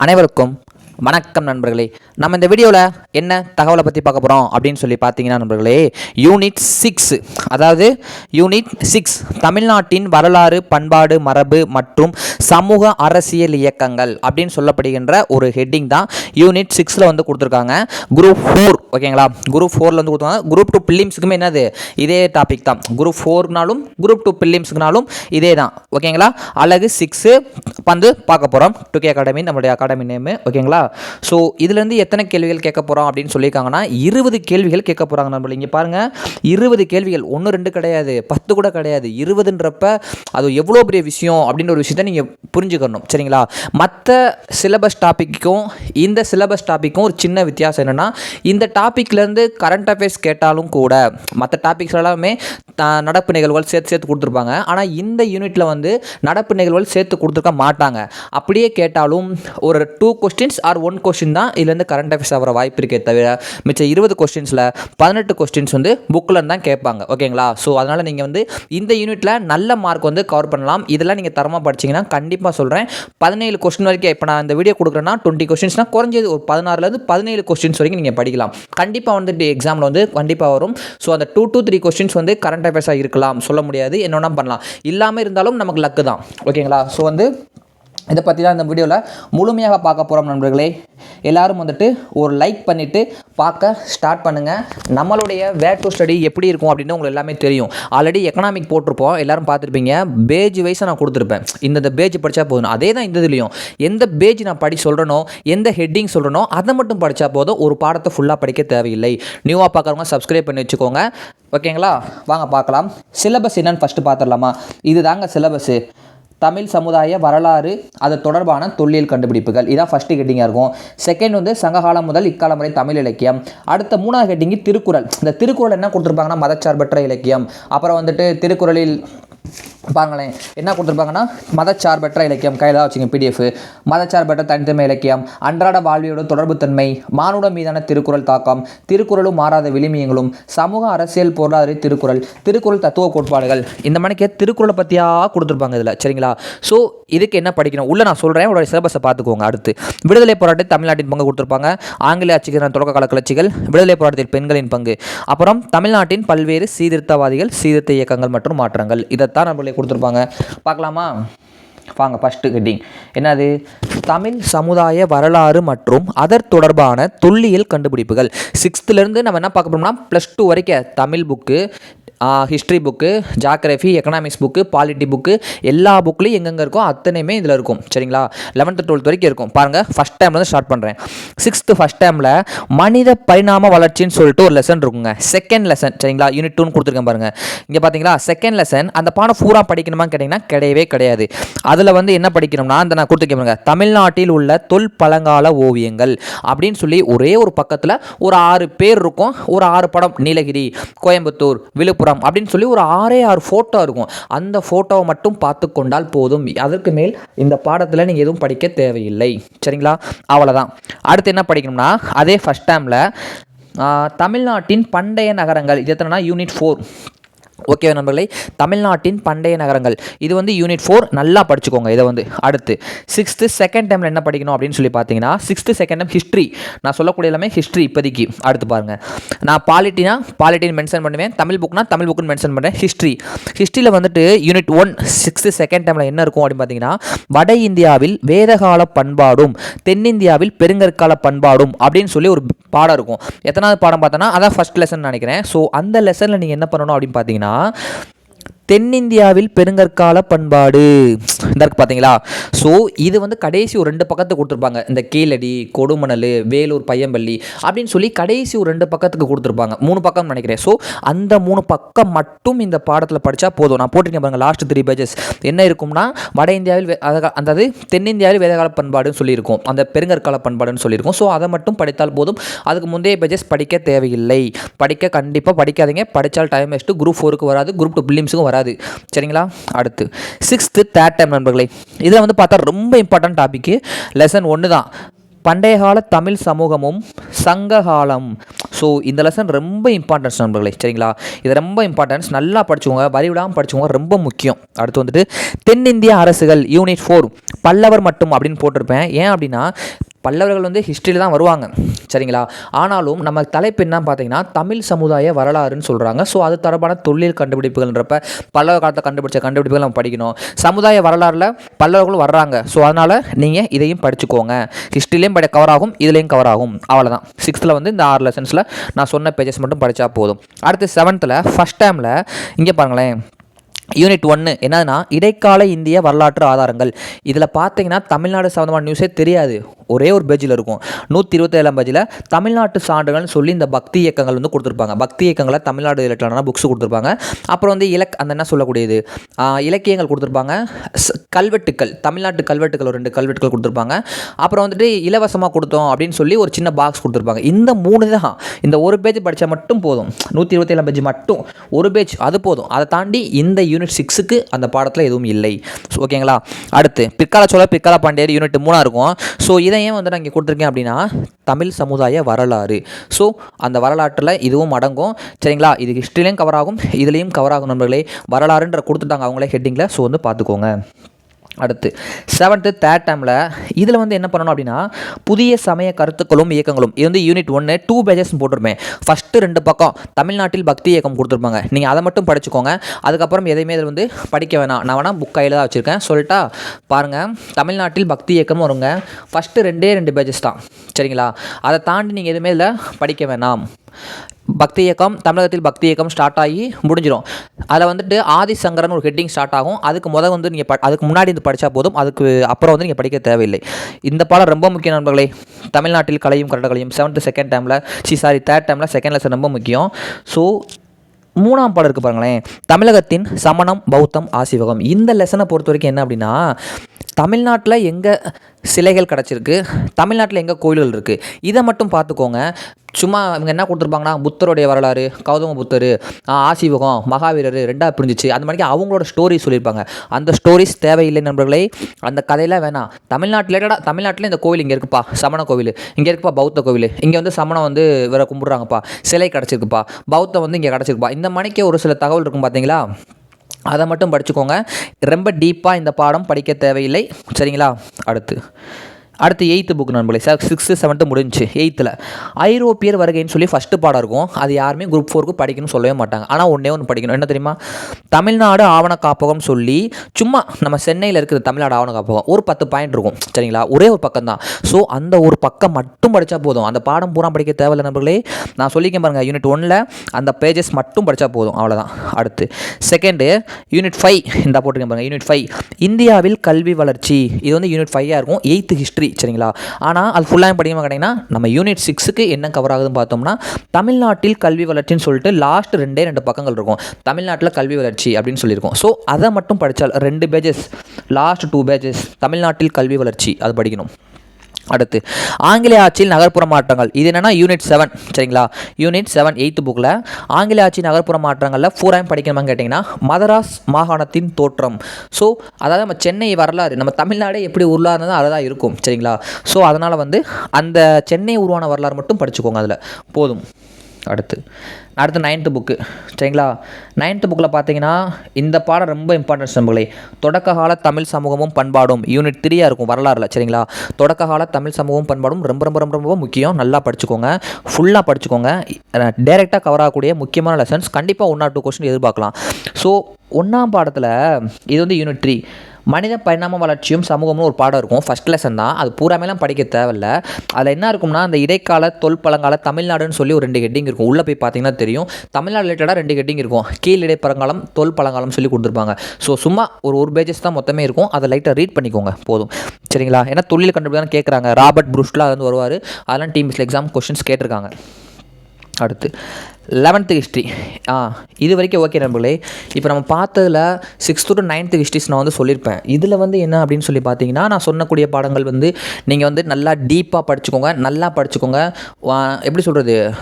அனைவருக்கும் வணக்கம் நண்பர்களே. நம்ம இந்த வீடியோவில் என்ன தகவலை பற்றி பார்க்க போகிறோம் அப்படின்னு சொல்லி பார்த்தீங்கன்னா நண்பர்களே யூனிட் சிக்ஸ் அதாவது யூனிட் சிக்ஸ் தமிழ்நாட்டின் வரலாறு பண்பாடு மரபு மற்றும் சமூக அரசியல் இயக்கங்கள் அப்படின்னு சொல்லப்படுகின்ற ஒரு ஹெட்டிங் தான் யூனிட் சிக்ஸில் வந்து கொடுத்துருக்காங்க. குரூப் ஃபோர் ஓகேங்களா குரூப் ஃபோரில் வந்து கொடுத்துருக்காங்க. குரூப் டூ பில்லிம்ஸுக்குமே என்னது? இதே டாபிக் தான். குரூப் ஃபோர்னாலும் குரூப் டூ பில்லிம்ஸுக்குனாலும் இதே தான். ஓகேங்களா அழகு சிக்ஸு வந்து பார்க்க போகிறோம் டுகே அகாடமி நம்மளுடைய அகாடமி நேமு ஓகேங்களா ஸோ இதுலேருந்து எத்தனை கேள்விகள் கேட்க போகிறோம் அப்படின்னு சொல்லியிருக்காங்கன்னா இருபது கேள்விகள் கேட்க போகிறாங்க நம்மள இங்கே பாருங்கள் இருபது கேள்விகள் ஒன்று ரெண்டு கிடையாது பத்து கூட கிடையாது இருபதுன்றப்ப அது எவ்வளோ பெரிய விஷயம் அப்படின்ற ஒரு விஷயத்தை நீங்கள் புரிஞ்சுக்கணும் சரிங்களா? மற்ற சிலபஸ் டாப்பிக்கும் இந்த சிலபஸ் டாப்பிக்கும் ஒரு சின்ன வித்தியாசம் என்னென்னா இந்த டாப்பிக்லேருந்து கரண்ட் அஃபேர்ஸ் கேட்டாலும் கூட மற்ற டாபிக்ஸ் எல்லாமே நடப்பு நிகழ்வுகள் சேர்த்து சேர்த்து கொடுத்துருப்பாங்க. ஆனால் இந்த யூனிட்டில் வந்து நடப்பு நிகழ்வுகள் சேர்த்து கொடுத்துருக்க மாட்டாங்க. அப்படியே கேட்டாலும் ஒரு two questions or one question தான் இதுலேருந்து கரண்ட் அஃபேர்ஸ் ஆகிற வாய்ப்பு இருக்கே தவிர மிச்சம் இருபது கொஸ்டின்ஸில் பதினெட்டு கொஸ்டின்ஸ் வந்து புக்கில் தான் கேட்பாங்க. ஓகேங்களா ஸோ அதனால் நீங்கள் வந்து இந்த யூனிட்டில் நல்ல மார்க் வந்து கவர் பண்ணலாம். இதெல்லாம் நீங்கள் தரமாக படிச்சிங்கன்னா கண்டிப்பாக சொல்கிறேன் பதினேழு கொஸ்டின் வரைக்கும் இப்போ நான் இந்த வீடியோ கொடுக்குறேன்னா டுவெண்ட்டி கொஸ்டின்ஸ்னால் குறைஞ்சது ஒரு பதினாறுலேருந்து பதினேழு கொஸ்டின்ஸ் வரைக்கும் நீங்கள் படிக்கலாம். கண்டிப்பாக வந்துட்டு எக்ஸாமில் வந்து கண்டிப்பாக வரும். ஸோ அந்த டூ டூ த்ரீ கொஸ்டின்ஸ் வந்து கரண்ட் அஃபேர்ஸாக இருக்கலாம். சொல்ல முடியாது. என்னென்னா பண்ணலாம். இல்லாமல் இருந்தாலும் நமக்கு லக்கு தான். ஓகேங்களா ஸோ வந்து இதை பற்றி தான் இந்த வீடியோவில் முழுமையாக பார்க்க போகிறோம் நண்பர்களே. எல்லாரும் வந்துட்டு ஒரு லைக் பண்ணிவிட்டு பார்க்க ஸ்டார்ட் பண்ணுங்கள் நம்மளுடைய வேர் டு ஸ்டடி எப்படி இருக்கும் அப்படின்னு உங்களுக்கு எல்லாமே தெரியும். ஆல்ரெடி எக்கனாமிக் போட்டிருப்போம். எல்லோரும் பார்த்துருப்பீங்க. பேஜ் வைஸாக நான் கொடுத்துருப்பேன். இந்த பேஜ் படித்தா போதும். அதே தான் இந்த இதுலேயும். எந்த பேஜ் நான் படி சொல்கிறனோ எந்த ஹெட்டிங் சொல்கிறனோ அதை மட்டும் படித்தா போதும். ஒரு பாடத்தை ஃபுல்லாக படிக்க தேவையில்லை. நியூவாக பார்க்குறவங்க சப்ஸ்கிரைப் பண்ணி வச்சுக்கோங்க. ஓகேங்களா வாங்க பார்க்கலாம். சிலபஸ் என்னன்னு ஃபஸ்ட்டு பார்த்துடலாமா? இது தாங்க சிலபஸ்ஸு தமிழ் சமுதாய வரலாறு அது தொடர்பான தொல்லியல் கண்டுபிடிப்புகள். இதான் ஃபஸ்ட்டு ஹெட்டிங்காக இருக்கும். செகண்ட் வந்து சங்ககாலம் முதல் இக்காலம் வரை தமிழ் இலக்கியம். அடுத்த மூணாவது ஹெட்டிங்கு திருக்குறள். இந்த திருக்குறள் என்ன கொடுத்துருப்பாங்கன்னா மதச்சார்பற்ற இலக்கியம். அப்புறம் வந்துட்டு திருக்குறளில் பாருங்களேன். என்ன கொடுத்துருப்பாங்கன்னா மதச்சார்பற்ற இலக்கியம். கையில் தான் வச்சுங்க பிடிஎஃப் மதச்சார்பற்ற தனித்தன்மை இலக்கியம். அன்றாட வாழ்வியோட தொடர்புத்தன்மை மானுடம் மீதான திருக்குறள் தாக்கம் திருக்குறளும் மாறாத விளிமியங்களும் சமூக அரசியல் பொருளாதார திருக்குறள் திருக்குறள் தத்துவ கோட்பாடுகள். இந்த மணிக்கு திருக்குறளை பற்றியாக கொடுத்துருப்பாங்க இதில் சரிங்களா? ஸோ இதுக்கு என்ன படிக்கணும்? உள்ள நான் சொல்கிறேன் உடைய சிலபஸை பார்த்துக்கோங்க அடுத்து. விடுதலை போராட்டத்தில் தமிழ்நாட்டின் பங்கு கொடுத்துருப்பாங்க. ஆங்கில ஆட்சிக்கான தொடக்க கால கிளர்ச்சிகள் விடுதலை போராட்டத்தில் பெண்களின் பங்கு. அப்புறம் தமிழ்நாட்டின் பல்வேறு சீர்திருத்தவாதிகள் சீர்திருத்த இயக்கங்கள் மற்றும் மாற்றங்கள். இதைத்தான் நம்ம நம்மளே கொடுத்துருப்பாங்க. பார்க்கலாமா? வாங்க ஃபஸ்ட்டு ஹெட்டிங் என்னது? தமிழ் சமுதாய வரலாறு மற்றும் அதர் தொடர்பான தொல்லியல் கண்டுபிடிப்புகள். சிக்ஸ்த்துலேருந்து நம்ம என்ன பார்க்க போகிறோம்னா ப்ளஸ் டூ வரைக்கும் Tamil book history book geography economics book polity book எல்லா புக்லேயும் எங்கெங்கே இருக்கோ அத்தனையுமே இதில் இருக்கும். சரிங்களா? லெவன்த்து டுவெல்த் வரைக்கும் இருக்கும். பாருங்கள் ஃபஸ்ட் டைம்லேருந்து ஸ்டார்ட் பண்ணுறேன் சிக்ஸ்த்து ஃபஸ்ட் டைமில் மனித பரிணாம வளர்ச்சின்னு சொல்லிட்டு ஒரு லெசன் இருக்குங்க. செகண்ட் லெசன் சரிங்களா? யூனிட் டூன்னு கொடுத்துருக்கேன் பாருங்கள் இங்கே பார்த்தீங்களா செகண்ட் லெசன் அந்த பாடம் பூரா படிக்கணுமான்னு கேட்டிங்கன்னா கிடையவே கிடையாது. அதில் வந்து என்ன படிக்கணும்னா அந்த நான் கொடுத்துருக்கேன் பாருங்கள் தமிழ்நாட்டில் உள்ள தொல் பழங்கால ஓவியங்கள் அப்படின்னு சொல்லி ஒரே ஒரு பக்கத்தில் ஒரு ஆறு பேர் இருக்கும். ஒரு ஆறு படம் நீலகிரி கோயம்புத்தூர் விழுப்புரம் அப்படின்னு சொல்லி ஒரு ஆறே ஆறு ஃபோட்டோ இருக்கும். அந்த ஃபோட்டோவை மட்டும் பார்த்து கொண்டால் போதும். அதற்கு மேல் இந்த பாடத்தில் நீங்கள் எதுவும் படிக்க தேவையில்லை. சரிங்களா? அவ்வளோதான் அடுத்து என்ன படிக்கணும்னா அதே ஃபஸ்ட் டைமில் தமிழ்நாட்டின் பண்டைய நகரங்கள் இது எத்தனைனா யூனிட் ஃபோர் ஓகே நண்பர்களே தமிழ்நாட்டின் பண்டைய நகரங்கள். இது வந்து யூனிட் ஃபோர் நல்லா படிச்சுக்கோங்க. இதை வந்து அடுத்து. சிக்ஸ்த்து செகண்ட் டைமில் என்ன படிக்கணும் அப்படின்னு சொல்லி பார்த்தீங்கன்னா சிக்ஸ்த்து செகண்ட் டைம் ஹிஸ்ட்ரி நான் சொல்லக்கூடிய எல்லாமே ஹிஸ்ட்ரி இப்போதைக்கு. அடுத்து பாருங்கள் நான் பாலிட்டினா பாலிட்டின்னு மென்ஷன் பண்ணுவேன். தமிழ் புக்னா தமிழ் புக்குன்னு மென்ஷன் பண்ணுறேன். ஹிஸ்ட்ரி ஹிஸ்ட்ரியில் வந்துட்டு யூனிட் ஒன் சிக்ஸ்த்து செகண்ட் டைமில் என்ன இருக்கும் அப்படின்னு பார்த்தீங்கன்னா வட இந்தியாவில் வேதகால பண்பாடும் தென்னிந்தியாவில் பெருங்கற்கால பண்பாடும் அப்படின்னு சொல்லி ஒரு பாடம் இருக்கும். எத்தனாவது பாடம் பார்த்தோன்னா அதான் ஃபஸ்ட் லெசன் நினைக்கிறேன். ஸோ அந்த லெசனில் நீங்கள் என்ன பண்ணணும் அப்படின்னு பார்த்தீங்கன்னா 있습니다. தென்னிந்தியாவில் பெருங்கற்கால பண்பாடு. இந்த இருக்கு பார்த்தீங்களா ஸோ இது வந்து கடைசி ஒரு ரெண்டு பக்கத்தை கொடுத்துருப்பாங்க. இந்த கீழடி கொடுமணல் வேலூர் பையம்பள்ளி அப்படின்னு சொல்லி கடைசி ஒரு ரெண்டு பக்கத்துக்கு கொடுத்துருப்பாங்க. மூணு பக்கம் நினைக்கிறேன். ஸோ அந்த மூணு பக்கம் மட்டும் இந்த பாடத்தில் படித்தா போதும். நான் போட்டிருக்கேன் பாருங்க லாஸ்ட் த்ரீ பேஜஸ் என்ன இருக்கும்னா வட இந்தியாவில் வே- அதாவது தென்னிந்தியாவில் வேதகால பண்பாடுன்னு சொல்லியிருக்கும். அந்த பெருங்கற்கால பண்பாடுன்னு சொல்லியிருக்கும். ஸோ அதை மட்டும் படித்தால் போதும். அதுக்கு முந்தைய பேஜஸ் படிக்க தேவையில்லை. படிக்க கண்டிப்பாக படிக்காதீங்க. படித்தால் டைம் வேஸ்ட்டு குரூப் ஃபோருக்கு வராது. குரூப் டூ பிலிம்ஸுக்கும் வராது. சரிங்களா? அடுத்து சிக்ஸ்த்து தேர்ட் டைம் நண்பர்களே இதில் வந்து பார்த்தா ரொம்ப இம்பார்ட்டன்ட் டாபிக்கு லெசன் ஒன்று தான் பண்டைய கால தமிழ் சமூகமும் சங்க காலம் ஸோ இந்த லெசன் ரொம்ப இம்பார்ட்டன்ஸ் நண்பர்களே சரிங்களா? இது ரொம்ப இம்பார்ட்டன்ஸ் நல்லா படிச்சுக்கோங்க வரிவிடாமல் படிச்சுக்கோங்க ரொம்ப முக்கியம். அடுத்து வந்துட்டு தென்னிந்திய அரசுகள் யூனிட் ஃபோர் பல்லவர் மட்டும் அப்படின்னு போட்டிருப்பேன். ஏன் அப்படின்னா பல்லவர்கள் வந்து ஹிஸ்ட்ரியில் தான் வருவாங்க சரிங்களா? ஆனாலும் நம்ம தலைப்பு என்ன பார்த்தீங்கன்னா தமிழ் சமுதாய வரலாறுன்னு சொல்கிறாங்க ஸோ அது தொடர்பான தொழில் கண்டுபிடிப்புகள்ன்றப்ப பல்லவ காலத்தில் கண்டுபிடிச்ச கண்டுபிடிப்புகள் நம்ம படிக்கணும். சமுதாய வரலாறில் பல்லவர்களும் வர்றாங்க. ஸோ அதனால் நீங்கள் இதையும் படிச்சுக்கோங்க. ஹிஸ்ட்ரிலையும் படி கவர் ஆகும் இதுலேயும் கவர் ஆகும். அவ்வளோதான் சிக்ஸ்த்தில் வந்து இந்த ஆறு லெசன்ஸில் நான் சொன்ன பேஜஸ் மட்டும் படித்தா போதும். அடுத்து செவன்த்தில் ஃபஸ்ட் டைமில் இங்கே பாருங்களேன். யூனிட் ஒன்று என்னதுன்னா இடைக்கால இந்திய வரலாற்று ஆதாரங்கள். இதில் பார்த்தீங்கன்னா தமிழ்நாடு சம்மந்தமான நியூஸே தெரியாது. ஒரே ஒரு பேஜில் இருக்கும். நூற்றி இருபத்தேழாம் பேஜில் தமிழ்நாட்டு சான்றுகள்னு சொல்லி இந்த பக்தி இயக்கங்கள் வந்து கொடுத்துருப்பாங்க. பக்தி இயக்கங்களை தமிழ்நாடு ரிலேட்டடான புக்ஸ் கொடுத்துருப்பாங்க. அப்புறம் வந்து இலக் அந்த என்ன சொல்லக்கூடியது? இலக்கியங்கள் கொடுத்துருப்பாங்க. கல்வெட்டுக்கள் தமிழ்நாட்டு கல்வெட்டுகள் ரெண்டு கல்வெட்டுகள் கொடுத்துருப்பாங்க. அப்புறம் வந்துட்டு இலவசமாக கொடுத்தோம் அப்படின்னு சொல்லி ஒரு சின்ன பாக்ஸ் கொடுத்துருப்பாங்க. இந்த மூணு தான். இந்த ஒரு பேஜ் படித்தா மட்டும் போதும். நூற்றி இருபத்தேழாம் பேஜ் மட்டும். ஒரு பேஜ் அது போதும். அதை தாண்டி இந்த யூனிட் சிக்ஸுக்கு அந்த பாடத்தில் எதுவும் இல்லை. ஸோ ஓகேங்களா அடுத்து பிற்கால சோழ பிற்கால பாண்டியர் யூனிட் மூணாக இருக்கும். ஸோ இதை ஏன் வந்து நான் இங்கே கொடுத்துருக்கேன் அப்படின்னா தமிழ் சமுதாய வரலாறு. ஸோ அந்த வரலாற்றில் இதுவும் அடங்கும். சரிங்களா? இது ஹிஸ்ட்ரிலையும் கவர் ஆகும். இதுலேயும் கவர் ஆகும் நண்பர்களே. வரலாறுன்ற கொடுத்துட்டாங்க அவங்களே ஹெட்டிங்கில் ஸோ வந்து பார்த்துக்கோங்க. அடுத்து செவன்த்து தேர்ட் டைமில் இதில் வந்து என்ன பண்ணணும் அப்படின்னா புதிய சமய கருத்துக்களும் இயக்கங்களும் இது வந்து யூனிட் ஒன்று டூ பேஜஸ் போட்டிருப்பேன். ஃபஸ்ட்டு ரெண்டு பக்கம் தமிழ்நாட்டில் பக்தி இயக்கம் கொடுத்துருப்பாங்க. நீங்கள் அதை மட்டும் படிச்சுக்கோங்க. அதுக்கப்புறம் எதையுமே இதில் வந்து படிக்க வேணாம். நான் வேணால் புக் கையில் தான் வச்சுருக்கேன். சொல்லிட்டா பாருங்கள் தமிழ்நாட்டில் பக்தி இயக்கம் வருங்க. ஃபஸ்ட்டு ரெண்டே ரெண்டு பேஜஸ் தான். சரிங்களா? அதை தாண்டி நீங்கள் எதுவுமே இதில் படிக்க வேணாம். பக்தி இயக்கம் தமிழகத்தில் பக்தி இயக்கம் ஸ்டார்ட் ஆகி முடிஞ்சிடும் அதில் வந்துட்டு ஆதிசங்கரன் ஒரு ஹெட்டிங் ஸ்டார்ட் ஆகும். அதுக்கு முதல் வந்து நீங்கள் ப அதுக்கு முன்னாடி வந்து படித்தா போதும். அதுக்கு அப்புறம் வந்து நீங்கள் படிக்க தேவையில்லை. இந்த பாடம் ரொம்ப முக்கியம் நண்பர்களே. தமிழ்நாட்டில் கலையும் கரடகலையும் seventh second time C sorry third time second lesson ரொம்ப முக்கியம். ஸோ மூணாம் பாடம் இருக்குது பாருங்களேன். தமிழகத்தின் சமணம் பௌத்தம் ஆசிவகம். இந்த லெசனை பொறுத்த வரைக்கும் என்ன அப்படின்னா தமிழ்நாட்டில் எங்கே சிலைகள் கிடச்சிருக்கு? தமிழ்நாட்டில் எங்கே கோயில்கள் இருக்குது இதை மட்டும் பார்த்துக்கோங்க. சும்மா இவங்க என்ன கொடுத்துருப்பாங்கன்னா புத்தருடைய வரலாறு கௌதம புத்தர் ஆசிவகம் மகாவீரர் ரெண்டாக பிரிஞ்சிச்சு. அந்த மாதிரி அவங்களோட ஸ்டோரி சொல்லியிருப்பாங்க. அந்த ஸ்டோரிஸ் தேவையில்லை நண்பர்களே. அந்த கதையெல்லாம் வேணாம். தமிழ்நாட்டில் ரிலேட்டடாக தமிழ்நாட்டில் இந்த கோவில் இங்கே இருக்குப்பா. சமண கோவில். இங்கே இருக்குப்பா பௌத்த கோவில். இங்கே வந்து சமணம் வந்து வேறு கும்பிட்றாங்கப்பா. சிலை கிடச்சிருக்குப்பா. பௌத்தம் வந்து இங்கே கிடச்சிருக்குப்பா. இந்த மணிக்கே ஒரு சில தகவல் இருக்கும் பார்த்தீங்களா? அதை மட்டும் படிச்சுக்கோங்க. ரொம்ப டீப்பாக இந்த பாடம் படிக்க தேவையில்லை. சரிங்களா? அடுத்து. அடுத்து எயித்து புக் நண்பர்களே. சார் சிக்ஸ்த்து செவன்த்து முடிஞ்சுச்சு. எயித்தில் ஐரோப்பியர் வருகைன்னு சொல்லி ஃபஸ்ட்டு பாடம் இருக்கும். அது யாருமே குரூப் ஃபோருக்கு படிக்கணும்னு சொல்லவே மாட்டாங்க. ஆனால் ஒன்றே ஒன்று படிக்கணும். என்ன தெரியுமா? தமிழ்நாடு ஆவண காப்பகம் சொல்லி சும்மா நம்ம சென்னையில் இருக்கிற தமிழ்நாடு ஆவண காப்பகம் ஒரு பத்து பாயிண்ட் இருக்கும். சரிங்களா? ஒரே ஒரு பக்கம் தான். ஸோ அந்த ஒரு பக்கம் மட்டும் படித்தா போதும். அந்த பாடம் பூரா படிக்க தேவையில்லை நண்பர்களே. நான் சொல்லிக்க பாருங்கள் யூனிட் ஒனில் அந்த பேஜஸ் மட்டும் படித்தா போதும். அவ்வளோதான் அடுத்து. செகண்டு யூனிட் ஃபைவ் இந்த போட்டுருக்கேன் பாருங்கள் யூனிட் ஃபைவ் இந்தியாவில் கல்வி வளர்ச்சி. இது வந்து யூனிட் ஃபைவாக இருக்கும். எயித்து ஹிஸ்ட்ரி சரிங்களா? ஆனால் அது ஃபுல்லாக படிக்கணும் கேட்டிங்கன்னா நம்ம யூனிட் சிக்ஸுக்கு என்ன கவர் ஆகுதுன்னு பார்த்தோம்னா தமிழ்நாட்டில் கல்வி வளர்ச்சின்னு சொல்லிட்டு லாஸ்ட் ரெண்டே ரெண்டு பக்கங்கள் இருக்கும். தமிழ்நாட்டில் கல்வி வளர்ச்சி அப்படின்னு சொல்லியிருக்கோம். ஸோ அதை மட்டும் படித்தால் ரெண்டு பேஜஸ் லாஸ்ட் டூ பேஜஸ் தமிழ்நாட்டில் கல்வி வளர்ச்சி அது படிக்கணும். அடுத்து ஆங்கிலேய ஆட்சியில் நகர்ப்புற மாற்றங்கள். இது என்னென்னா யூனிட் செவன் சரிங்களா? யூனிட் செவன் எயித்து புக்கில் ஆங்கிலேய ஆட்சி நகர்ப்புற மாற்றங்களில் ஃபூராயம் படிக்கணுமான்னு கேட்டிங்கன்னா மதராஸ் மாகாணத்தின் தோற்றம். ஸோ அதாவது நம்ம சென்னை வரலாறு நம்ம தமிழ்நாடே எப்படி உருளாக அதை தான் இருக்கும் சரிங்களா? ஸோ அதனால் வந்து அந்த சென்னை உருவான வரலாறு மட்டும் படிச்சுக்கோங்க அதில். போதும். அடுத்து. அடுத்து நைன்த்து புக்கு சரிங்களா? நைன்த்து புக்கில் பார்த்தீங்கன்னா இந்த பாடம் ரொம்ப இம்பார்ட்டன்ஸ் நம்மளே தொடக்க கால தமிழ் சமூகமும் பண்பாடும். யூனிட் த்ரீயாக இருக்கும் வரலாறுல சரிங்களா? தொடக்க கால தமிழ் சமூகமும் பண்பாடும் ரொம்ப ரொம்ப ரொம்ப ரொம்ப முக்கியம். நல்லா படிச்சுக்கோங்க. ஃபுல்லாக படிச்சுக்கோங்க. டேரெக்டாக கவர் ஆகக்கூடிய முக்கியமான லெசன்ஸ் கண்டிப்பாக ஒன் ஆர் டூ கொஸ்டின் எதிர்பார்க்கலாம். ஸோ ஒன்றாம் பாடத்தில் இது வந்து யூனிட் த்ரீ மனித பரிணாம வளர்ச்சியும் சமூகம்னு ஒரு பாடம் இருக்கும். ஃபஸ்ட் லெசன் தான். அது பூராமேலாம் படிக்க தேவையில்ல. அதில் என்ன இருக்கும்னா அந்த இடைக்கால தொல் பழங்கால தமிழ்நாடுன்னு சொல்லி ஒரு ரெண்டு ஹெட்டிங் இருக்கும். உள்ளே போய் பார்த்தீங்கன்னா தெரியும். தமிழ்நாடு ரிலேட்டடாக ரெண்டு ஹெட்டிங் இருக்கும். கீழ் இடைப்பழங்காலம் தொல் பழங்காலம் சொல்லி கொடுத்துருப்பாங்க. ஸோ சும்மா ஒரு ஒரு பேஜஸ் தான் மொத்தமே இருக்கும். அதை லைட்டாக ரீட் பண்ணிக்கோங்க. போதும். சரிங்களா? ஏன்னா தொழில் கண்டுபிடிதான் கேட்குறாங்க ராபர்ட் புருஷ்லாம் வந்து வருவார். அதெல்லாம் டீம்ஸில் எக்ஸாம் கொஷின்ஸ் கேட்டிருக்காங்க. அடுத்து லெவன்த்து ஹிஸ்ட்ரி ஆ இது வரைக்கும் ஓகே நண்பர்களே. இப்போ நம்ம பார்த்ததில் சிக்ஸ்த்து டு நைன்த்து ஹிஸ்ட்ரிஸ் நான் வந்து சொல்லியிருப்பேன். இதில் வந்து என்ன அப்படின்னு சொல்லி பார்த்தீங்கன்னா நான் சொன்னக்கூடிய பாடங்கள் வந்து நீங்கள் வந்து நல்லா டீப்பாக படிச்சுக்கோங்க நல்லா படிச்சுக்கோங்க. வா- எப்படி சொல்கிறது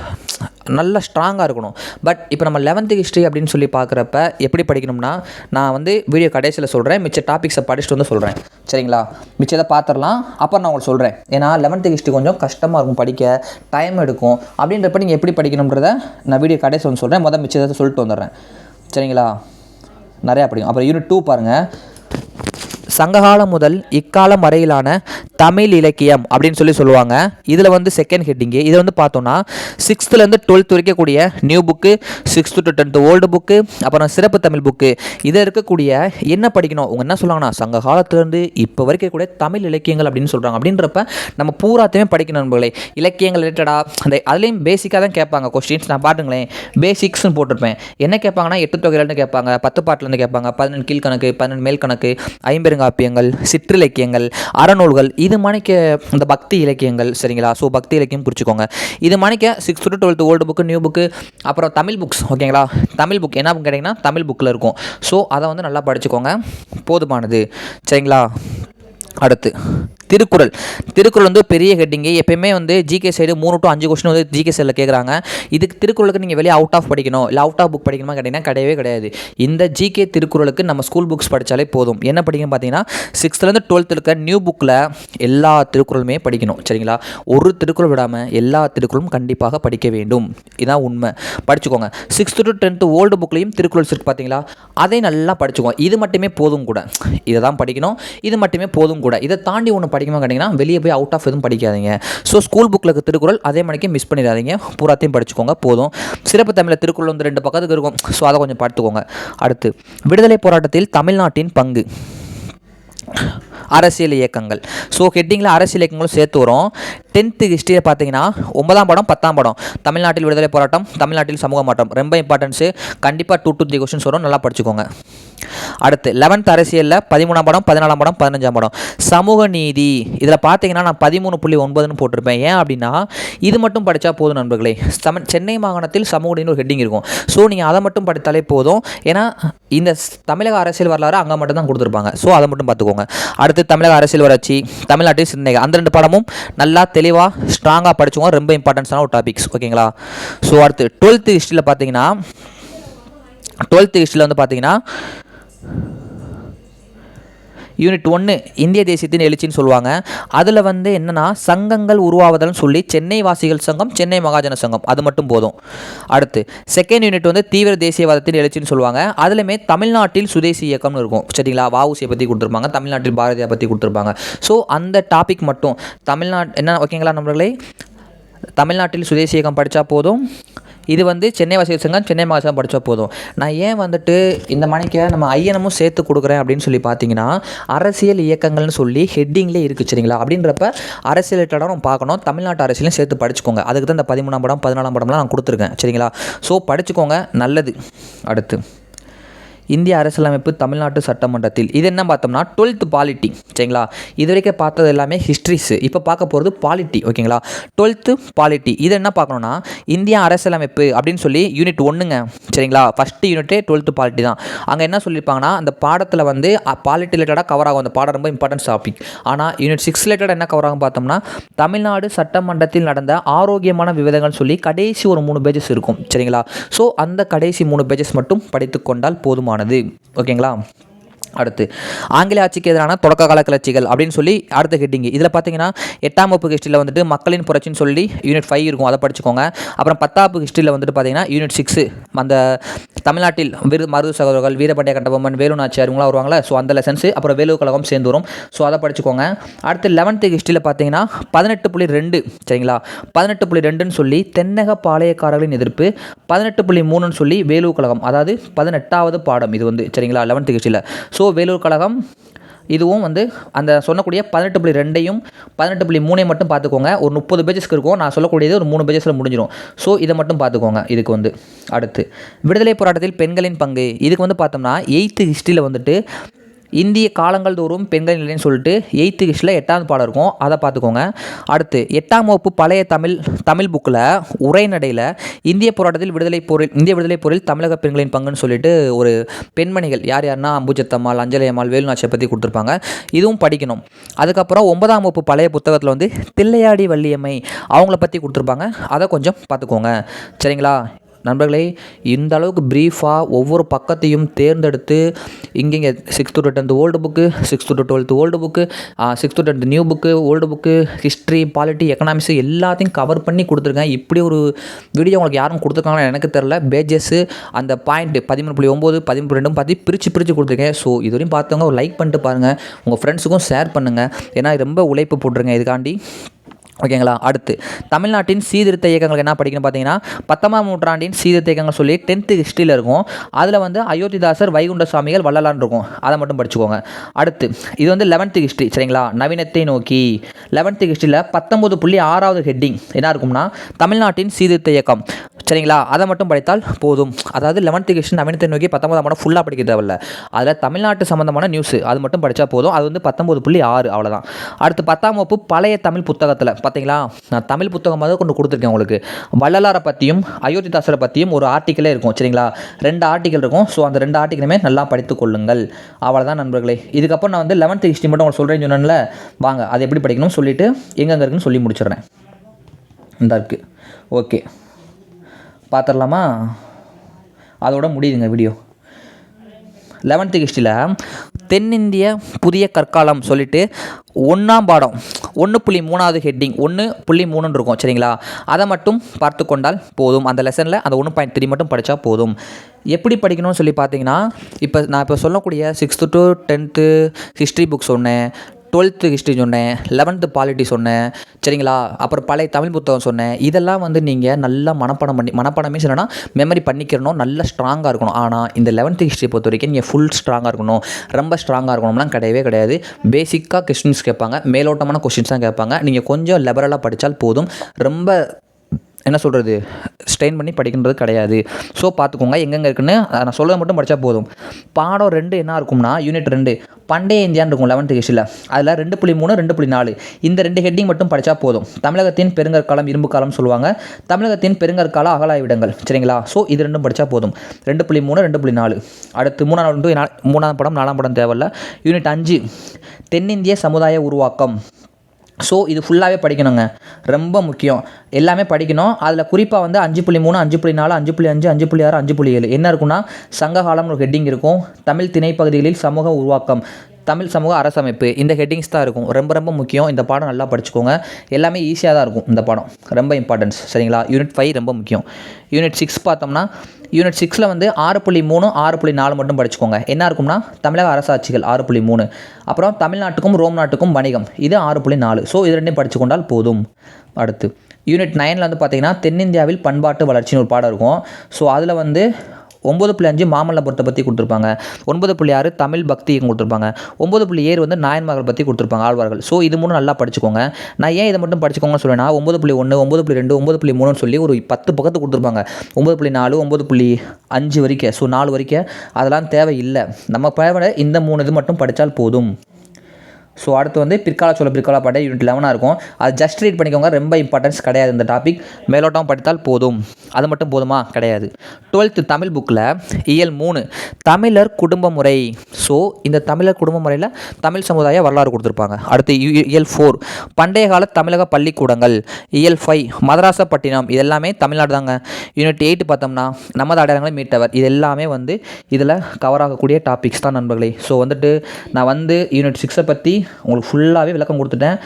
நல்லா ஸ்ட்ராங்காக இருக்கணும். பட் இப்போ நம்ம லெவன்த்து ஹிஸ்ட்ரி அப்படின்னு சொல்லி பார்க்குறப்ப எப்படி படிக்கணும்னா நான் வந்து வீடியோ கடைசியில் சொல்கிறேன் மிச்ச டாபிக்ஸை படிச்சுட்டு வந்து சொல்கிறேன் சரிங்களா? மிச்சத்தை பார்த்துடலாம். அப்புறம் நான் உங்களுக்கு சொல்கிறேன் ஏன்னா லெவன்த்து ஹிஸ்ட்ரி கொஞ்சம் கஷ்டமாக இருக்கும் படிக்க. டைம் எடுக்கும். அப்படின்றப்ப நீங்கள் எப்படி படிக்கணுன்றத நான் வீடியோ கடைசியில் வந்து சொல்கிறேன் மொதல் மிச்சத்தை சொல்லிட்டு வந்துடுறேன். சரிங்களா? நிறையா படிக்கும் அப்புறம் யூனிட் டூ பாருங்கள் சங்ககாலம் முதல் இக்காலம் வரையிலான தமிழ் இலக்கியம் அப்படின்னு சொல்லி சொல்லுவாங்க. இதில் வந்து செகண்ட் ஹெட்டிங்கு இதை வந்து பார்த்தோன்னா சிக்ஸ்த்துலேருந்து டுவெல்த் வரைக்கும் கூடிய new book sixth to tenth old book அப்புறம் சிறப்பு தமிழ் புக்கு இதில் இருக்கக்கூடிய என்ன படிக்கணும்? அவங்க என்ன சொல்லுவாங்கன்னா சங்க காலத்துலேருந்து இப்போ வரைக்கும் கூட தமிழ் இலக்கியங்கள் அப்படின்னு சொல்கிறாங்க அப்படின்றப்ப நம்ம பூராத்தையுமே படிக்கணும் நண்பர்களே. இலக்கியங்கள் ரிலேட்டடாக அந்த அதுலேயும் பேசிக்காக தான் கேட்பாங்க கொஸ்டின்ஸ் நான் பாட்டுங்களேன் பேசிக்ஸ்னு போட்டிருப்பேன். என்ன கேட்பாங்கன்னா எட்டு தொகையிலேருந்து கேட்பாங்க. பத்து பாட்டிலேருந்து கேட்பாங்க. பதினெண்டு கீழ்கணக்கு பதினெண்டு மேல் கணக்கு ஐம்பெருங்காப்பியங்கள் சிற்றிலக்கியங்கள் அறநூல்கள் இது மணிக்க இந்த பக்தி இலக்கியங்கள் சரிங்களா? ஸோ பக்தி இலக்கியம் குறிச்சிக்கோங்க இது மணிக்க sixth to twelfth old book new book அப்புறம் தமிழ் புக்ஸ் ஓகேங்களா? தமிழ் புக் என்ன கேட்டிங்கன்னா தமிழ் புக்கில் இருக்கும். ஸோ அதை வந்து நல்லா படிச்சுக்கோங்க. போதுமானது. சரிங்களா? அடுத்து. திருக்குறள். திருக்குறள் வந்து பெரிய ஹெட்டிங்கு எப்பயுமே வந்து ஜிகே சைடு மூணு டு அஞ்சு கொஸ்டின் வந்து ஜிகே சைடில் கேட்குறாங்க இதுக்கு திருக்குறளுக்கு நீங்கள் வெளியே அவுட் ஆஃப் படிக்கணும். இல்லை அவுட் ஆஃப் புக் படிக்கணுமா கேட்டிங்கன்னா கிடையவே கிடையாது. இந்த ஜிகே திருக்குறளுக்கு நம்ம ஸ்கூல் புக்ஸ் படித்தாலே போதும். என்ன படிக்கணும் பார்த்தீங்கன்னா சிக்ஸ்த்துலேருந்து டுவெல்த் இருக்க நியூ புக்கில் எல்லா திருக்குறளுமே படிக்கணும். சரிங்களா? ஒரு திருக்குறள் விடாமல் எல்லா திருக்குறளும் கண்டிப்பாக படிக்க வேண்டும். இதான் உண்மை. படிச்சுக்கோங்க. சிக்ஸ்த்து டு டென்த்து ஓல்டு புக்லேயும் திருக்குறள்ஸ் இருக்குது பார்த்தீங்களா அதை நல்லா படிச்சுக்கோங்க. இது மட்டுமே போதும் கூட. இதை தான் படிக்கணும். இது மட்டுமே போதும் கூட. இதை தாண்டி ஒன்று படிக்குமா கேட்டிங்கன்னா வெளியே போய் அவுட் ஆஃப் எதுவும் படிக்காதீங்க. ஸோ ஸ்கூல் புக்கில் இருக்க திருக்குறள் அதே மணிக்கு மிஸ் பண்ணிடாதீங்க. பூராத்தையும் படிச்சுக்கோங்க போதும். சிறப்பு தமிழில் திருக்குறள் வந்து ரெண்டு பக்கத்துக்கு இருக்கும். ஸோ அதை கொஞ்சம் பார்த்துக்கோங்க. அடுத்து விடுதலை போராட்டத்தில் தமிழ்நாட்டின் பங்கு. அரசியல் இயக்கங்கள். ஸோ ஹெட்டிங்கில் அரசியல் இயக்கங்களும் சேர்த்து வரும். டென்த்து ஹிஸ்ட்ரியில் பார்த்தீங்கன்னா ஒன்பதாம் படம் பத்தாம் படம். தமிழ்நாட்டில் விடுதலை போராட்டம் தமிழ்நாட்டில் சமூக மாற்றம். ரொம்ப இம்பார்ட்டன்ஸு கண்டிப்பாக டூ டூ த்ரீ கொஸ்டின்ஸ் வரும். நல்லா படிச்சுக்கோங்க. அடுத்து லெவன்த் அரசியலில் பதிமூணாம் படம் பதினாலாம் படம் பதினஞ்சாம் படம். சமூக நீதி. இதில் பார்த்தீங்கன்னா நான் பதிமூணு புள்ளி ஒன்பதுன்னு போட்டிருப்பேன். ஏன் அப்படின்னா இது மட்டும் படித்தா போதும் நண்பர்களே. தமிழ் சென்னை மாகாணத்தில் சமூக நீதி ஒரு ஹெட்டிங் இருக்கும். ஸோ நீங்கள் அதை மட்டும் படித்தாலே போதும். ஏன்னா இந்த தமிழக அரசியல் வரலாறு அங்கே மட்டும் தான் கொடுத்துருப்பாங்க. ஸோ அதை மட்டும் பார்த்துக்கோங்க. அடுத்து தமிழக அரசியல் வளர்ச்சி தமிழ்நாட்டில் சிந்தனைகள். அந்த ரெண்டு படமும் நல்லா தெளிவாக ஸ்ட்ராங்காக படிச்சுக்கோங்க ரொம்ப இம்பார்ட்டன்ஸான ஒரு டாபிக்ஸ் ஓகேங்களா ஸோ அடுத்து டுவெல்த்து ஹிஸ்ட்ரியில் பார்த்தீங்கன்னா டுவெல்த்து ஹிஸ்ட்ரியில் வந்து பார்த்தீங்கன்னா யூனிட் ஒன்று இந்திய தேசியத்தின் எழுச்சின்னு சொல்லுவாங்க. அதில் வந்து என்னென்னா சங்கங்கள் உருவாவதல்னு சொல்லி சென்னை வாசிகள் சங்கம் சென்னை மகாஜன சங்கம். அது மட்டும் போதும். அடுத்து செகண்ட் யூனிட் வந்து தீவிர தேசியவாதத்தின் எழுச்சின்னு சொல்லுவாங்க. அதுலேயுமே தமிழ்நாட்டில் சுதேசி இயக்கம்னு இருக்கும். சரிங்களா? வாவுசியை பற்றி கொடுத்துருப்பாங்க தமிழ்நாட்டில் பாரதியை பற்றி கொடுத்துருப்பாங்க. ஸோ அந்த டாபிக் மட்டும். தமிழ்நாட் என்ன ஓகேங்களா நம்மளே தமிழ்நாட்டில் சுதேசி இயக்கம் படித்தா போதும். இது வந்து சென்னை வசதி சங்கம் சென்னை மாசம் படித்தா போதும். நான் ஏன் வந்துட்டு இந்த மணிக்கு நம்ம ஐயனமும் சேர்த்து கொடுக்குறேன் அப்படின்னு சொல்லி பார்த்தீங்கன்னா அரசியல் இயக்கங்கள்னு சொல்லி ஹெட்டிங்லேயே இருக்குது சரிங்களா? அப்படின்றப்ப அரசியல் ரிலேட்டடாக நம்ம பார்க்கணும். தமிழ்நாட்டு அரசியலையும் சேர்த்து படிச்சுக்கோங்க. அதுக்கு தான் இந்த பதிமூணாம் படம் பதினாலாம் படம்லாம் நான் கொடுத்துருக்கேன் சரிங்களா? ஸோ படிச்சுக்கோங்க. நல்லது. அடுத்து. இந்திய அரசியலமைப்பு தமிழ்நாட்டு சட்டமன்றத்தில். இது என்ன பார்த்தோம்னா டுவெல்த் பாலிட்டி சரிங்களா? இது வரைக்கும் பார்த்தது எல்லாமே ஹிஸ்ட்ரிஸ் இப்போ பார்க்க போகிறது பாலிட்டி ஓகேங்களா டுவெல்த்து பாலிட்டி இது என்ன பார்க்கணும்னா இந்திய அரசியலமைப்பு அப்படின்னு சொல்லி யூனிட் ஒன்றுங்க சரிங்களா? ஃபஸ்ட்டு யூனிட்டே டுவெல்த்து பாலிட்டி தான். அங்கே என்ன சொல்லியிருப்பாங்கன்னா அந்த பாடத்தில் வந்து பாலிட்டி ரிலேட்டடாக கவர் ஆகும். அந்த பாடம் ரொம்ப இம்பார்ட்டன்ஸ் டாபிக் ஆனால் யூனிட் சிக்ஸ் ரிலேட்டட் என்ன கவர் ஆகும் பார்த்தோம்னா தமிழ்நாடு சட்டமன்றத்தில் நடந்த ஆரோக்கியமான விவாதங்கள் சொல்லி கடைசி ஒரு மூணு பேஜஸ் இருக்கும். சரிங்களா? ஸோ அந்த கடைசி மூணு பேஜஸ் மட்டும் படித்து கொண்டால் முக்கியமானது ஓகேங்களா? அடுத்து ஆங்கில ஆட்சிக்கு எதிரான தொடக்க கால கிளர்ச்சிகள் அப்படின்னு சொல்லி அடுத்த ஹெட்டிங் இதில் பார்த்தீங்கன்னா எட்டாம் வகுப்பு ஹிஸ்ட்ரியில் வந்துட்டு மக்களின் புரட்சின்னு சொல்லி யூனிட் ஃபைவ் இருக்கும். அதை படிச்சுக்கோங்க. அப்புறம் பத்தாப்பு ஹிஸ்ட்ரியில் வந்துட்டு பார்த்தீங்கன்னா யூனிட் சிக்ஸு அந்த தமிழ்நாட்டில் விரு மருது சகோதரர்கள் வீரபாண்டிய கண்டபொம்மன் வேலு நாச்சியார் இவங்களாம் வருவாங்களே ஸோ அந்த லெசன்ஸு அப்புறம் வேலு கழகம் சேர்ந்து வரும். ஸோ அதை படிச்சுக்கோங்க. அடுத்து லெவன்த்து ஹிஸ்ட்ரியில் பார்த்தீங்கன்னா பதினெட்டு புள்ளி ரெண்டு சரிங்களா? பதினெட்டு புள்ளி ரெண்டுன்னு சொல்லி தென்னக பாளையக்காரர்களின் எதிர்ப்பு பதினெட்டு புள்ளி மூணுன்னு சொல்லி வேலு கழகம் அதாவது பதினெட்டாவது பாடம் இது வந்து சரிங்களா? லெவன்த்து ஹிஸ்ட்ரியில் ஸோ வேலூர் கழகம். இதுவும் வந்து அந்த சொல்லக்கூடிய பதினெட்டு புள்ளி ரெண்டையும் பதினெட்டு புள்ளி மூணையும் மட்டும் பார்த்துக்கோங்க. ஒரு முப்பது பேஜஸ்க்கு இருக்கும். நான் சொல்லக்கூடியது ஒரு மூணு பேஜஸில் முடிஞ்சிடும் ஸோ இதை மட்டும் பார்த்துக்கோங்க. இதுக்கு வந்து அடுத்து. விடுதலை போராட்டத்தில் பெண்களின் பங்கு. இதுக்கு வந்து பார்த்தோம்னா எயித்து ஹிஸ்ட்ரியில் வந்துட்டு இந்திய காலங்கள் தோறும் பெண்கள் நிலைன்னு சொல்லிட்டு எயித்து கிஷில் எட்டாவது பாடம் இருக்கும். அதை பார்த்துக்கோங்க. அடுத்து எட்டாம் வகுப்பு பழைய தமிழ் தமிழ் புக்கில் உரைநடையில் இந்திய போராட்டத்தில் விடுதலை போரில் இந்திய விடுதலை போரில் தமிழக பெண்களின் பங்குன்னு சொல்லிட்டு ஒரு பெண்மணிகள் யார் யாருன்னா அம்புஜத்தம்மாள் அஞ்சலி அம்மாள் வேலுநாச்சியை பற்றி கொடுத்துருப்பாங்க. இதுவும் படிக்கணும். அதுக்கப்புறம் ஒன்பதாம் வகுப்பு பழைய புத்தகத்தில் வந்து தில்லையாடி வள்ளியம்மை அவங்கள பற்றி கொடுத்துருப்பாங்க. அதை கொஞ்சம் பார்த்துக்கோங்க. சரிங்களா? நண்பர்களே இந்த அளவுக்கு ப்ரீஃபாக ஒவ்வொரு பக்கத்தையும் தேர்ந்தெடுத்து இங்கேங்க sixth to tenth old book sixth to twelfth old book sixth to tenth new book old book history polity economics எல்லாத்தையும் கவர் பண்ணி கொடுத்துருக்கேன். இப்படி ஒரு வீடியோ உங்களுக்கு யாரும் கொடுத்துருக்காங்களா எனக்கு தெரில பேஜஸ்ஸு அந்த பாயிண்ட் பதிமூணு புள்ளி ஒம்பது பதிமூணு ரெண்டும் பார்த்து பிரித்து பிரித்து கொடுத்துருக்கேன். ஸோ இது வரையும் பார்த்தவங்க ஒரு லைக் பண்ணிட்டு பாருங்கள் உங்கள் ஃப்ரெண்ட்ஸுக்கும் ஷேர் பண்ணுங்கள் ஏன்னா ரொம்ப உழைப்பு போட்டுருங்க இதுக்காண்டி ஓகேங்களா? அடுத்து தமிழ்நாட்டின் சீர்திருத்த இயக்கங்கள் என்ன படிக்கணும் பார்த்தீங்கன்னா பத்தொம்பதாம் நூற்றாண்டின் சீர்திருத்த இயக்கங்கள் சொல்லி டென்த்து ஹிஸ்ட்ரியில் இருக்கும். அதில் வந்து அயோத்திதாசர் வைகுண்ட சுவாமிகள் வள்ளலான் இருக்கும். அதை மட்டும் படிச்சுக்கோங்க. அடுத்து இது வந்து லெவன்த்து ஹிஸ்ட்ரி சரிங்களா? நவீனத்தை நோக்கி. லெவன்த்து ஹிஸ்ட்ரியில் பத்தொம்பது புள்ளி ஆறாவது ஹெட்டிங் என்ன இருக்கும்னா தமிழ்நாட்டின் சீர்திருத்த இயக்கம். சரிங்களா? அதை மட்டும் படித்தால் போதும். அதாவது லெவன்த்து கிஷன் நவீனத்தை நோக்கி பத்தொன்பதாம் பாடம் ஃபுல்லாக படிக்க தேவையில்ல. அதில் தமிழ்நாட்டு சம்மந்தமான நியூஸ் அது மட்டும் படித்தா போதும். அது வந்து பத்தொம்பது புள்ளி ஆறு அவ்வளோதான் அடுத்து பத்தாம் வகுப்பு பழைய தமிழ் புத்தகத்தில் பார்த்தீங்களா நான் தமிழ் புத்தகம் மாதிரி கொண்டு கொடுத்துருக்கேன் உங்களுக்கு. வள்ளலாரை பற்றியும் அயோத்திதாசரை பற்றியும் ஒரு ஆர்டிக்கலே இருக்கும் சரிங்களா? ரெண்டு ஆர்டிக்கல் இருக்கும். ஸோ அந்த ரெண்டு ஆர்டிக்கலுமே நல்லா படித்து கொள்ளுங்கள். அவ்வளோதான் நண்பர்களே. இதுக்கப்புறம் நான் வந்து லெவன்த்து ஹிஸ்ட்ரி மட்டும் உங்களுக்கு சொல்கிறேன்னு சொன்னேன்ல. வாங்க அது எப்படி படிக்கணும்னு சொல்லிவிட்டு எங்கெங்கே இருக்குன்னு சொல்லி முடிச்சிடுறேன். இந்த இருக்குது ஓகே பார்த்துடலாமா அதோட முடியுதுங்க வீடியோ லெவன்த்து ஹிஸ்ட்ரியில் தென்னிந்திய புதிய கற்காலம் சொல்லிட்டு ஒன்றாம் பாடம் ஒன்று புள்ளி மூணாவது ஹெட்டிங் ஒன்று புள்ளி மூணுன்னு இருக்கும் சரிங்களா? அதை மட்டும் பார்த்து கொண்டால் போதும். அந்த லெசனில் அந்த ஒன்று பாயிண்ட் த்ரீ மட்டும் படித்தா போதும். எப்படி படிக்கணும்னு சொல்லி பார்த்தீங்கன்னா இப்போ நான் இப்போ சொல்லக்கூடிய sixth to tenth history book சொன்னேன் டுவெல்த்து ஹிஸ்ட்ரி சொன்னேன் லெவன்த்து பாலிட்டி சொன்னேன் சரிங்களா? அப்புறம் பழைய தமிழ் புத்தகம் சொன்னேன். இதெல்லாம் வந்து நீங்கள் நல்லா மனப்பாடம் பண்ணி மனப்பாடமே சொல்லணும்னா மெமரி பண்ணிக்கிறணும் நல்லா ஸ்ட்ராங்காக இருக்கணும். ஆனால் இந்த லெவன்த்து ஹிஸ்ட்ரி பொறுத்த வரைக்கும் நீங்கள் ஃபுல் ஸ்ட்ராங்காக இருக்கணும். ரொம்ப ஸ்ட்ராங்காக இருக்கணும்லாம் கிடையவே கிடையாது. பேசிக்காக கொஸ்டின்ஸ் கேட்பாங்க. மேலோட்டமான கொஸ்டின்ஸ் தான் கேட்பாங்க. நீங்கள் கொஞ்சம் லெபரலாக படித்தால் போதும். ரொம்ப என்ன சொல்கிறது ஸ்ட்ரெயின் பண்ணி படிக்கின்றது கிடையாது. ஸோ பார்த்துக்கோங்க எங்கெங்கே இருக்குன்னு நான் சொல்ல மட்டும் படித்தா போதும். பாடம் ரெண்டு என்ன இருக்கும்னா யூனிட் ரெண்டு. பண்டைய இந்தியான்னு இருக்கும் லெவன்த்து ஹிஸ்டில் அதில் ரெண்டு புள்ளி மூணு ரெண்டு புள்ளி நாலு. இந்த ரெண்டு ஹெட்டிங் மட்டும் படித்தா போதும். தமிழகத்தின் பெருங்கற்காலம் இரும்பு காலம் சொல்லுவாங்க. தமிழகத்தின் பெருங்கற்கால அகலாய்விடங்கள் சரிங்களா? ஸோ இது ரெண்டும் படித்தா போதும். ரெண்டு புள்ளி மூணு ரெண்டு புள்ளி நாலு. அடுத்து மூணாவது மூணாம் மூணாவது படம் நாலாம் படம் தேவையில்ல. யூனிட் அஞ்சு தென்னிந்திய சமுதாய உருவாக்கம். ஸோ இது ஃபுல்லாகவே படிக்கணுங்க. ரொம்ப முக்கியம். எல்லாமே படிக்கணும். அதில் குறிப்பாக வந்து அஞ்சு புள்ளி மூணு அஞ்சு புள்ளி நாலு அஞ்சு புள்ளி அஞ்சு அஞ்சு புள்ளி ஆறு அஞ்சு புள்ளி ஏழு. என்ன இருக்குன்னா சங்ககாலம்னு ஒரு ஹெட்டிங் இருக்கும். தமிழ் திணைப்பகுதிகளில் சமூக உருவாக்கம். தமிழ் சமூக அரசமைப்பு இந்த ஹெட்டிங்ஸ் தான் இருக்கும். ரொம்ப ரொம்ப முக்கியம். இந்த பாடம் நல்லா படிச்சுக்கோங்க. எல்லாமே ஈஸியாக தான் இருக்கும் இந்த பாடம். ரொம்ப இம்பார்ட்டன்ஸ் சரிங்களா? யூனிட் ஃபைவ் ரொம்ப முக்கியம். யூனிட் சிக்ஸ் பார்த்தோம்னா யூனிட் சிக்ஸில் வந்து ஆறு புள்ளி மூணு ஆறு புள்ளி நாலு மட்டும் படிச்சுக்கோங்க. என்ன இருக்கும்னா தமிழக அரசாட்சிகள் ஆறு புள்ளி மூணு. அப்புறம் தமிழ்நாட்டுக்கும் ரோம் நாட்டுக்கும் வணிகம். இது ஆறு புள்ளி நாலு. ஸோ இது ரெண்டையும் படிச்சுக்கொண்டால் போதும். அடுத்து யூனிட் நைனில் வந்து பார்த்திங்கன்னா தென்னிந்தியாவில் பண்பாட்டு வளர்ச்சின்னு ஒரு பாடம் இருக்கும். ஸோ அதில் வந்து ஒம்பது புள்ளி அஞ்சு மாமல்லபுரத்தை பற்றி கொடுத்துருப்பாங்க. ஒன்பது புள்ளி ஆறு தமிழ் பக்தி கொடுத்துருப்பாங்க. ஒம்பது புள்ளி ஏழு வந்து நாயன்மார்கள் பற்றி கொடுத்துருப்பாங்க ஆழ்வார்கள். ஸோ இது மூணு நல்லா படிச்சுக்கோங்க. நான் ஏன் இதை மட்டும் படிச்சுக்கோங்கன்னு சொல்லுவேன்னா ஒம்பது புள்ளி ஒன்று ஒம்பது புள்ளி ரெண்டு ஒம்பது புள்ளி மூணுன்னு சொல்லி ஒரு பத்து பக்கத்து கொடுத்துருப்பாங்க. ஒம்பது புள்ளி நாலு ஒம்பது புள்ளி அஞ்சு வரைக்கும் ஸோ நாலு வரைக்கும் அதெல்லாம் தேவையில்லை. நம்ம தேவை இந்த மூணு இது மட்டும் படித்தால் போதும். ஸோ அடுத்து வந்து பிற்கால சோழ பிற்கால பாட்டை யூனிட் லெவனாக இருக்கும். அது ஜஸ்ட் ரீட் பண்ணிக்கோங்க. ரொம்ப இம்பார்ட்டன்ஸ் கிடையாது இந்த டாபிக் மேலோட்டம் படித்தால் போதும். அது மட்டும் போதுமா? கிடையாது. டுவெல்த்து தமிழ் புக்கில் இயல் மூணு. தமிழர் குடும்ப முறை. ஸோ இந்த தமிழர் குடும்ப முறையில் தமிழ் சமுதாய வரலாறு கொடுத்துருப்பாங்க. அடுத்து இ- இயல் ஃபோர் பண்டைய கால தமிழக பள்ளிக்கூடங்கள். இயல் ஃபைவ் மதராசப்பட்டினம் இது எல்லாமே தமிழ்நாடு தாங்க. யூனிட் எயிட் பார்த்தோம்னா நமது அடையாளங்களை மீட்டவர். இது எல்லாமே வந்து இதில் கவர் ஆகக்கூடிய டாபிக்ஸ் தான் நண்பர்களே. ஸோ வந்துட்டு நான் வந்து யூனிட் சிக்ஸை பற்றி உங்களுக்கு ஃபுல்லாகவே விளக்கம் கொடுத்துட்டேன்.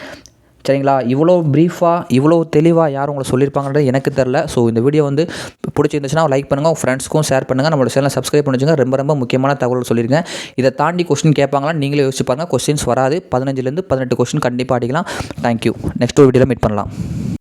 சரிங்களா? இவ்வளோ ப்ரீஃபாக இவ்வளோ தெளிவாக யார் உங்களை சொல்லியிருப்பாங்கன்றது எனக்கு தெரில ஸோ இந்த வீடியோ வந்து பிடிச்சிருந்துச்சுன்னா லைக் பண்ணுங்கள் உங்கள் ஃப்ரெண்ட்ஸ்க்கும் ஷேர் பண்ணுங்கள் நம்மளோட சேனல் சப்ஸ்கிரைப் பண்ணிச்சுங்க ரொம்ப ரொம்ப முக்கியமான தகவல் சொல்லியிருக்கேன். இதை தாண்டி கொஸ்டின் கேட்பாங்களா? நீங்களே யோசிச்சு பாருங்கள் கொஸ்டின்ஸ் வராது. பதினஞ்சுலேருந்து பதினெட்டு கொஸ்டின் கண்டிப்பாக அடிக்கலாம். தேங்க்யூ நெக்ஸ்ட் ஒரு வீடியோவில் மீட் பண்ணலாம்.